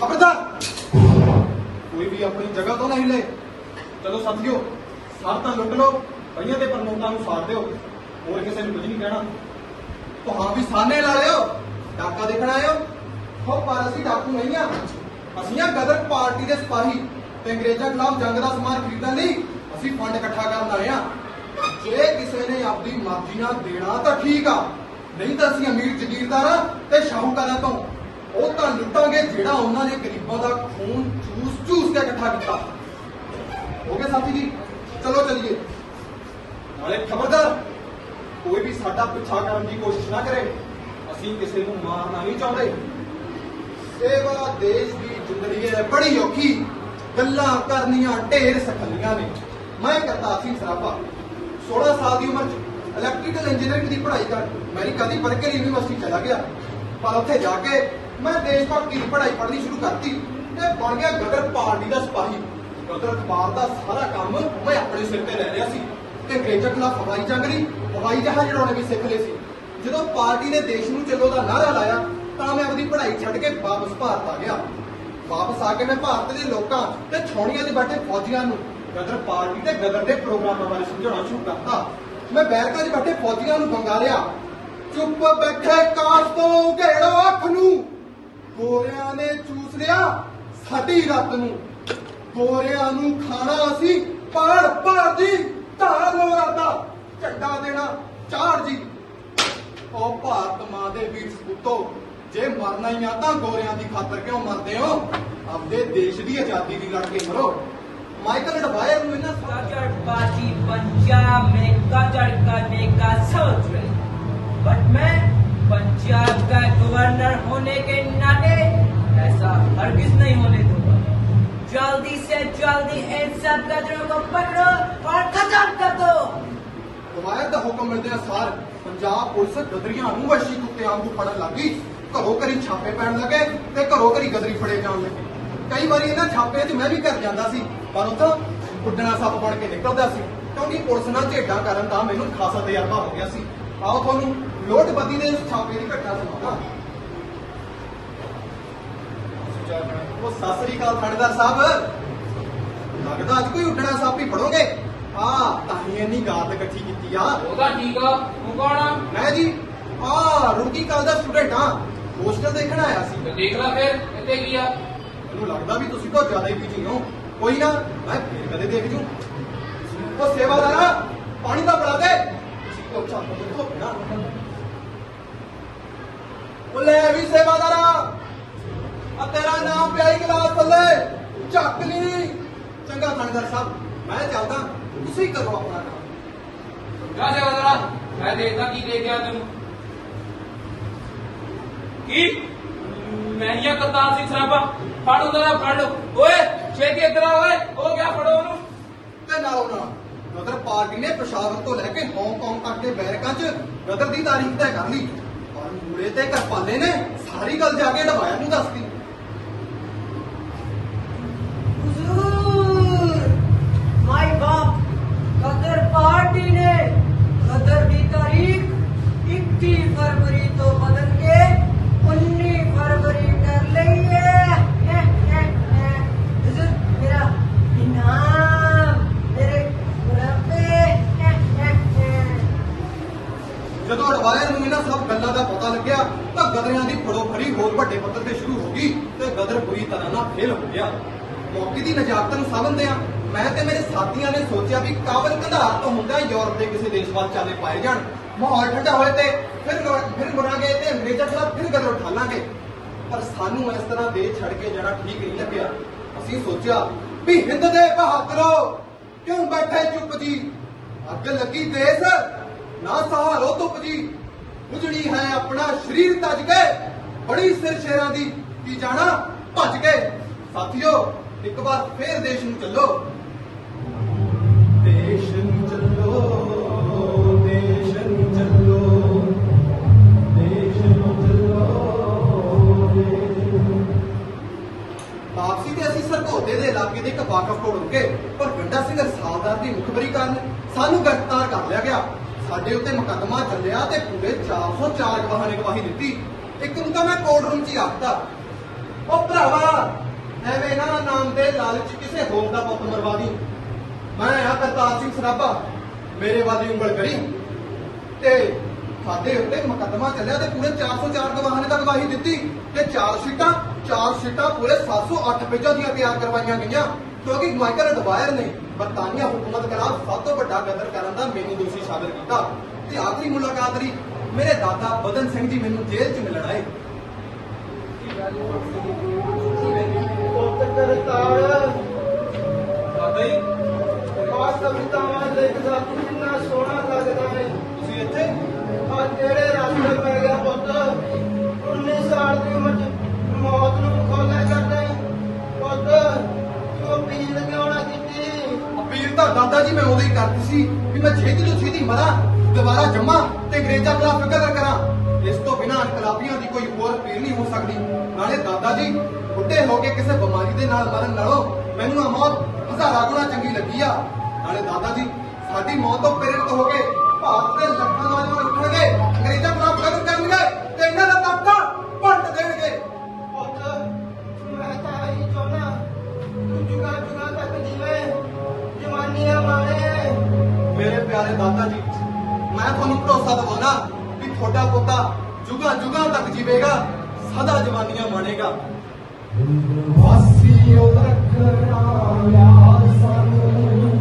ਖਬਰਦਾਰ ਕੋਈ ਵੀ ਆਪਣੀ ਜਗ੍ਹਾ ਤੋਂ ਨਾ ਹਿਲੇ ਚਲੋ ਸਾਥੀਓ ਸਾਰ ਤਾਂ ਲੁੱਟ ਲਓ ਪਈਆਂ ਦੇ ਪ੍ਰਮੋਟਾਂ ਨੂੰ ਸਾਰ ਦਿਓ। ਹੋਰ ਕਿਸੇ ਨੂੰ ਕੁਝ ਨਹੀਂ ਕਹਿਣਾ। ਤੁਹਾਂ ਵੀ ਸਾਨੇ ਲਾ ਲਿਓ। ਡਾਕਾ ਦੇਖਣ ਆਇਓ। ਹੋ, ਪਰ ਅਸੀਂ ਡਾਕੂ ਨਹੀਂ ਆ। ਅਸੀਂ ਆ ਗਦਰ ਪਾਰਟੀ ਦੇ ਸਿਪਾਹੀ ਤੇ ਅੰਗਰੇਜ਼ਾਂ ਖਿਲਾਫ ਜੰਗ ਦਾ ਸਮਾਨ ਖਰੀਦਣ ਲਈ ਅਸੀਂ ਫੰਡ ਇਕੱਠਾ ਕਰਨ ਆਏ ਆ। ਜੇ ਕਿਸੇ ਨੇ ਆਪਣੀ ਮਰਜ਼ੀ ਨਾਲ ਦੇਣਾ ਤਾਂ ਠੀਕ ਆ। ਨਹੀਂ ਤਾਂ ਅਸੀਂ ਅਮੀਰ ਜ਼ਗੀਰਦਾਰਾਂ ਤੇ ਸ਼ਾਹੂਕਾਰਾਂ ਤੋਂ ਉਹ ਤਾਂ ਲੁੱਟਾਂਗੇ ਜਿਹੜਾ ਉਹਨਾਂ ਨੇ ਗਰੀਬਾਂ ਦਾ ਖੂਨ ਚੂਸ ਚੂਸ ਕੇ ਇਕੱਠਾ ਕੀਤਾ। ਹੋ ਗਿਆ ਸਾਥੀ ਜੀ? ਚਲੋ ਚੱਲੀਏ। ਨਾਲੇ ਖਬਰਦਾਰ, ਕੋਈ ਵੀ ਸਾਡਾ ਪਿੱਛਾ ਕਰਨ ਦੀ ਕੋਸ਼ਿਸ਼ ਨਾ ਕਰੇ। ਅਸੀਂ ਕਿਸੇ ਨੂੰ ਮਾਰਨਾ ਨਹੀਂ ਚਾਹੁੰਦੇ। ਸੇਵਾ ਦੇਸ਼ ਦੀ ਜ਼ਿੰਦਗੀ ਹੈ, ਬੜੀ ਔਖੀ। ਗੱਲਾਂ ਕਰਨੀਆਂ ਢੇਰ ਸਖਲੀਆਂ ਨੇ। ਮੈਂ ਕਰਤਾ ਸਿੰਘ ਸਰਾਭਾ 16 ਸਾਲ ਦੀ ਉਮਰ 'ਚ ਇਲੈਕਟ੍ਰੀਕਲ ਇੰਜੀਨੀਅਰਿੰਗ ਦੀ ਪੜ੍ਹਾਈ ਕਰ ਅਮਰੀਕਾ ਦੀ ਬਰਕਲੀ ਯੂਨੀਵਰਸਿਟੀ ਚਲਾ ਗਿਆ। ਪਰ ਉੱਥੇ ਜਾ ਕੇ ਮੈਂ ਦੇਸ਼ ਭਗਤੀ ਦੀ ਪੜ੍ਹਾਈ ਪੜ੍ਹਨੀ ਸ਼ੁਰੂ ਕਰਤੀ ਤੇ ਬਣ ਗਿਆ ਗਦਰ ਪਾਰਟੀ ਦਾ ਸਿਪਾਹੀ। ਗਦਰ ਅਖਬਾਰ ਦਾ ਸਾਰਾ ਕੰਮ ਮੈਂ ਆਪਣੇ ਸਿਰ ਤੇ ਲੈ ਲਿਆ ਸੀ ਤੇ ਅੰਗਰੇਜ਼ਾਂ ਖਿਲਾਫ ਹਵਾਈ ਜੰਗ ਲਈ ਹਵਾਈ ਜਹਾਜ਼ ਉਡਾਉਣੇ ਵੀ ਸਿੱਖ ਲਏ ਸੀ। ਜਦੋਂ ਪਾਰਟੀ ਨੇ ਦੇਸ਼ ਨੂੰ ਚੱਲੋ ਦਾ ਨਾਅਰਾ ਲਾਇਆ ਤਾਂ ਮੈਂ ਆਪਣੀ ਪੜ੍ਹਾਈ ਛੱਡ ਕੇ ਵਾਪਸ ਭਾਰਤ ਆ ਗਿਆ। ਵਾਪਸ ਆ ਕੇ ਮੈਂ ਭਾਰਤ ਦੇ ਲੋਕਾਂ ਤੇ ਛਾਉਣੀਆਂ ਦੇ ਬੈਠੇ ਫੌਜੀਆਂ ਨੂੰ ਗਦਰ ਪਾਰਟੀ ਤੇ ਗਦਰ ਦੇ ਪ੍ਰੋਗਰਾਮਾਂ ਬਾਰੇ ਸਮਝਾਉਣਾ ਸ਼ੁਰੂ ਕਰਤਾ। ਮੈਂ ਬੈਰਕਾਂ 'ਚ ਬੈਠੇ ਫੌਜੀਆਂ ਨੂੰ ਬੰਗਾਲਿਆ ਚੁੱਪ ਬੈਠੇ ਕਾਸ ਤੋਂ ਘੇੜੋ ਅੱਖ ਨੂੰ ਗੋਰਿਆਂ ਨੇ ਚੂਸ ਲਿਆ ਸਾਡੀ ਰੱਤ ਨੂੰ। ਗੋਰਿਆਂ ਨੂੰ ਖਾਣਾ ਅਸੀਂ ਪਾੜ ਪਾੜ ਦੀ ਧਾਰ ਲੋਰਾਦਾ ਝੰਡਾ ਦੇਣਾ ਚਾੜ ਜੀ। ਓ ਭਾਰਤ ਮਾਂ ਦੇ ਵੀਰ ਸਪੂਤੋ, ਜੇ ਮਰਨਾ ਹੀ ਆ ਤਾਂ ਗੋਰਿਆਂ ਦੀ ਖਾਤਰ ਕਿਉਂ ਮਰਦੇ ਹੋ? ਆਪਦੇ ਦੇਸ਼ ਦੀ ਆਜ਼ਾਦੀ ਲਈ ਲੜ ਕੇ ਮਰੋ। ਮਾਈਕਲ ਐਡਵਾਇਰ ਨੂੰ ਇਹਨਾਂ ਸਾਜੜ ਬਾਜੀ ਪੰਜਾਬ ਮੇਂ ਕਾਜੜ ਕਰਨੇ ਕਾ ਸੋਚ ਰਹੀ। ਬਟ ਮੈਂ ਪੰਜਾਬ ਦਾ गवर्नर होने के नाते ऐसा हरगिज नहीं होने दूंगा जल्दी से जल्दी इन सब गजरों को पकड़ो और खत्म कर दो ਡਵਾਇਰ ਦਾ ਹੁਕਮ ਮਿਲਦੇ ਸਾਰ ਪੰਜਾਬ ਪੁਲਿਸ ਗਦਰੀਆਂ ਨੂੰ ਵਸ਼ੀ ਕੁੱਤਿਆਂ ਵਾਂਗੂ ਫੜਨ ਲੱਗੀ ਘਰੋਂ ਘਰੀ ਛਾਪੇ ਪੈਣ ਲੱਗੇ ਤੇ ਘਰੋਂ ਘਰੀ ਗਦਰੀ ਫੜੇ ਜਾਣ ਲੱਗੇ ਕਈ ਵਾਰੀ ਇਹਨਾਂ ਛਾਪਿਆਂ 'ਚ ਮੈਂ ਵੀ ਕਰ ਜਾਂਦਾ ਸੀ ਪਰ ਉੱਥੋਂ ਉੱਡਣਾ ਸੱਪ ਬਣ ਕੇ ਨਿਕਲਦਾ ਸੀ ਕਿਉਂਕਿ ਪੁਲਿਸ ਨਾਲ ਝੇਡਾਂ ਕਰਨ ਦਾ ਮੈਨੂੰ ਖਾਸਾ ਤਜਰਬਾ ਹੋ ਗਿਆ ਸੀ ਆਓ ਤੁਹਾਨੂੰ ਲੋਟਬੱਦੀ ਦੇ ਇਸ ਛਾਪੇ ਦੀ ਘਟਨਾ ਸੁਣਾਉਂਦਾ ਉਹ ਸਤਿ ਸ੍ਰੀ ਅਕਾਲ ਥਾਣੇਦਾਰ ਸਾਹਿਬ। ਲੱਗਦਾ ਅੱਜ ਕੋਈ ਉੱਡਣਾ ਸੱਪ ਫੜੋਗੇ? ਆ ਤਾਂ ਹੀ ਇੰਨੀ ਗਾਤ ਇਕੱਠੀ ਕੀਤੀ ਆ। ਉਹਦਾ ਠੀਕ ਆ। ਤੂੰ ਕੌਣ ਆ? ਮੈਂ ਜੀ ਆ ਰੁਕੀ ਕਾਲ ਦਾ ਸਟੂਡੈਂਟ ਆ। ਹੋਸਟਲ ਦੇਖਣ ਆਇਆ ਸੀ। ਦੇਖ ਲੈ ਫਿਰ ਇੱਥੇ ਕੀ ਆ? ਮੈਨੂੰ ਲੱਗਦਾ ਵੀ ਤੁਸੀਂ ਤਾਂ ਜ਼ਿਆਦਾ ਹੀ ਬਿਜ਼ੀ ਹੋ। ਕੋਈ ਨਾ ਮੈਂ ਫੇਰ ਕਦੇ ਦੇਖ ਜੂ। ਉਹ ਸੇਵਾਦਾਰਾ ਪਾਣੀ ਦਾ। ਬੜਾ ਦੇ ਤਾਂ ਚੱਲ ਉਹ ਲੈ ਵੀ ਸੇਵਾਦਾਰਾ ਆ ਤੇਰਾ ਨਾਮ ਪਿਆਈ ਗਲਾਸ ਥੱਲੇ ਚੱਕ ਲਈ ਚੰਗਾ ਥਾਣੇਦਾਰ ਸਾਹਿਬ ਮੈਂ ਚੱਲਦਾ। ਤੁਸੀਂ ਕਰੋ ਆਪਣਾ ਕੰਮ। ਜਾ ਸੇਵਾਦਾਰਾ ਮੈਂ ਦੇਖਦਾ ਕੀ ਦੇ ਗਿਆ ਤੈਨੂੰ। ਕੀ? ਮੈਂ ਹੀ ਆ ਕਰਤਾਰ ਸਿੰਘ ਸਰਾਭਾ। ਫੜ ਉਹਦਾ ਫੜ। ਓਏ ਛੇਤੀ ਇੱਧਰ ਆ ਓਏ। ਉਹ ਗਿਆ ਫੜੋ ਉਹਨੂੰ। ਤੇ ਨਾਲੋਂ ਨਾਲ ਗਦਰ ਪਾਰਟੀ ਨੇ ਪਸ਼ਾਵਰ ਤੋਂ ਲੈ ਕੇ ਹਾਂਗਕਾਂਗ ਤੱਕ ਦੇ ਬੈਰਕਾਂ 'ਚ ਗਦਰ ਦੀ ਤਾਰੀਖ ਤੈਅ ਕਰ ਲਈ। ਪਰ ਮੂਰੇ ਤੇ ਕਰਪਾਲੇ ਨੇ ਸਾਰੀ ਗੱਲ ਜਾ ਕੇ ਡਵਾਇਆ ਨੂੰ ਦੱਸਦੀ। ਜਦੋਂ ਨੂੰ ਇਹਨਾਂ ਸਭ ਗੱਲਾਂ ਦਾ ਪਤਾ ਲੱਗਿਆ, ਤਾਂ ਗਦਰਿਆਂ ਦੀ ਫੜੋ ਫੜੀ ਹੋਰ ਵੱਡੇ ਪੱਧਰ ਤੇ ਸ਼ੁਰੂ ਹੋ ਗਈ ਤੇ ਗਦਰ ਬੁਰੀ ਤਰ੍ਹਾਂ ਨਾਲ ਫੇਲ ਹੋ ਗਿਆ। ਮੌਕੇ ਦੀ ਨਜਾਕਤ ਨੂੰ ਸਮਝਦੇ ਆ ਮੈਂ ਤੇ ਮੇਰੇ ਸਾਥੀਆਂ ਨੇ ਸੋਚਿਆ ਵੀ ਕਾਬਲ ਕੰਧਾਰ ਤੋਂ ਹੁੰਦਾ ਯੂਰਪ ਦੇ ਕਿਸੇ ਦੇਸ਼ ਵੱਲ ਚਾਲੇ ਪਾਏ ਜਾਣ। ਮਾਹੌਲ ਠੰਡਾ ਹੋਏ ਤੇ ਫਿਰ ਫਿਰ ਮੁੜਾਂਗੇ ਤੇ ਅੰਗਰੇਜ਼ਾਂ ਖਿਲਾਫ ਫਿਰ ਗਦਰ ਉਠਾਲਾਂਗੇ। ਪਰ ਸਾਨੂੰ ਇਸ ਤਰ੍ਹਾਂ ਦੇਸ਼ ਛੱਡ ਕੇ ਜਾਣਾ ਠੀਕ ਨਹੀਂ ਲੱਗਿਆ। ਅਸੀਂ ਸੋਚਿਆ ਵੀ ਹਿੰਦ ਦੇ ਬਹਾਦਰੋ ਕਿਉਂ ਬੈਠੇ ਚੁੱਪ ਜੀ? ਅੱਗ ਲੱਗੀ ਦੇਸ਼ ਨਾ ਸਹਾਰੋ ਧੁੱਪ ਜੀ। ਉਜੜੀ ਹੈ ਆਪਣਾ ਸਰੀਰ ਤਜ ਕੇ, ਬੜੀ ਸਿਰ ਸ਼ੇਰਾਂ ਦੀ ਕੀ ਜਾਣਾ, ਭੱਜ ਕੇ। ਸਾਥੀਓ, ਇੱਕ ਵਾਰ ਫੇਰ ਦੇਸ਼ ਨੂੰ ਚੱਲੋ। ਦੇਸ਼ ਨੂੰ ਚੱਲੋ, ਦੇਸ਼ ਨੂੰ ਚੱਲੋ, ਦੇਸ਼ ਨੂੰ ਚੱਲੋ ਵਾਪਸੀ ਤੇ ਅਸੀਂ ਸਰਕੋਤੇ ਦੇ ਇਲਾਕੇ ਦੇ ਇੱਕ ਵਾਕਫ ਕੋਲ ਰੁਕੇ, ਪਰ ਗੰਡਾ ਸਿੰਘ ਰਸਾਲਦਾਰ ਦੀ ਮੁਖਬਰੀ ਕਾਰਨ ਸਾਨੂੰ ਗ੍ਰਿਫਤਾਰ ਕਰ ਲਿਆ ਗਿਆ। ਸਾਡੇ ਉੱਤੇ ਮੁਕੱਦਮਾ ਚੱਲਿਆ ਤੇ ਪੂਰੇ 404 ਗਵਾਹਾਂ ਨੇ ਗਵਾਹੀ ਦਿੱਤੀ। ਇੱਕ ਨੂੰ ਤਾਂ ਮੈਂ ਕੋਰਟ ਰੂਮ 'ਚ ਹੀ ਆਖਤਾ। ਉਹ ਭਰਾਵਾ ਦੇ ਲਾਲਚ ਕਿਸੇ ਹੋਰ ਦਾ ਪੁੱਤ ਮਰਵਾ ਦੀ ਮੈਂ ਆ ਕਰਤਾਰ ਸਿੰਘ ਸਰਾਭਾ, ਮੇਰੇ ਵਾਲੀ ਉਂਗਲ ਕਰੀ ਤੇ ਸਾਡੇ ਉੱਤੇ ਮੁਕੱਦਮਾ ਚੱਲਿਆ ਤੇ ਪੂਰੇ 404 ਗਵਾਹਾਂ ਨੇ ਤਾਂ ਗਵਾਹੀ ਦਿੱਤੀ ਤੇ ਚਾਰ ਸੀਟਾਂ ਚਾਰ ਸੀਟਾਂ ਪੂਰੇ 708 ਪੇਜਾਂ ਦੀਆਂ ਤਿਆਰ ਕਰਵਾਈਆਂ ਗਈਆਂ। ਕਿਉਂਕਿ ਮਾਈਕਲ ਡਵਾਇਰ ਨੇ ਬਰਤਾਨੀਆ ਹੁਕੂਮਤ ਖਿਲਾਫ ਸਭ ਤੋਂ ਵੱਡਾ ਕਦਰ ਕਰਨ ਦਾ ਮੈਨੂੰ ਦੋਸ਼ੀ ਸਾਬਤ ਕੀਤਾ। ਤੇ ਆਖਰੀ ਮੁਲਾਕਾਤ ਲਈ ਮੇਰੇ ਦਾਦਾ ਬਦਨ ਸਿੰਘ ਜੀ ਮੈਨੂੰ ਜੇਲ੍ਹ 'ਚ ਮਿਲਣ ਆਏ। ਦਾਦਾ ਜੀ ਆ ਕਵਿਤਾਵਾਂ ਲਿਖਦਾ ਤੂੰ ਕਿੰਨਾ ਤਾਂ ਦਾਦਾ ਜੀ, ਮੈਂ ਉਦੋਂ ਹੀ ਕਰਦੀ ਸੀ ਵੀ ਮੈਂ ਛੇਤੀ ਤੋਂ ਛੇਤੀ ਮਰਾਂ, ਦੁਬਾਰਾ ਜੰਮਾ ਤੇ ਅੰਗਰੇਜ਼ਾਂ ਖਿਲਾਫ ਕਦਰ ਕਰਾਂ। ਇਸ ਤੋਂ ਬਿਨਾਂ ਇਨਕਲਾਬੀਆਂ ਦੀ ਕੋਈ ਹੋਰ ਅਪੀਲ ਨਹੀਂ ਹੋ ਸਕਦੀ। ਨਾਲੇ ਦਾਦਾ ਜੀ, ਬੁੱਢੇ ਹੋ ਕੇ ਕਿਸੇ ਬਿਮਾਰੀ ਦੇ ਨਾਲ ਮਰਨ ਨਾਲੋਂ ਮੈਨੂੰ ਆ ਮੌਤ ਹਜ਼ਾਰਾਂ ਗੁਣਾ ਚੰਗੀ ਲੱਗੀ ਆ। ਨਾਲੇ ਦਾਦਾ ਜੀ, ਸਾਡੀ ਮੌਤ ਤੋਂ ਪ੍ਰੇਰਿਤ ਹੋ ਕੇ ਭਾਰਤ ਦੇ ਲੱਖਾਂ ਨੌਜਵਾਨ ਉੱਠਣਗੇ, ਅੰਗਰੇਜ਼ਾਂ ਖਿਲਾਫ ਕਦਰ ਕਰਨਗੇ ਤੇ ਇਹਨਾਂ ਦਾ ਤਖਤਾ ਪਲਟ ਦੇਣਗੇ। ਪਿਆਰੇ ਦਾਦਾ ਜੀ। ਮੈਂ ਤੁਹਾਨੂੰ ਭਰੋਸਾ ਦਿਵਾਉਣਾ ਵੀ ਤੁਹਾਡਾ ਪੁੱਤਾ ਜੁਗਾ ਜੁਗਾ ਤੱਕ ਜੀਵੇਗਾ, ਸਦਾ ਜਵਾਨੀਆਂ ਮਾਣੇਗਾ। ਵਾਸੀ ਉਹ ਰੱਖਣਾ ਯਾਰ ਸਾਨੂੰ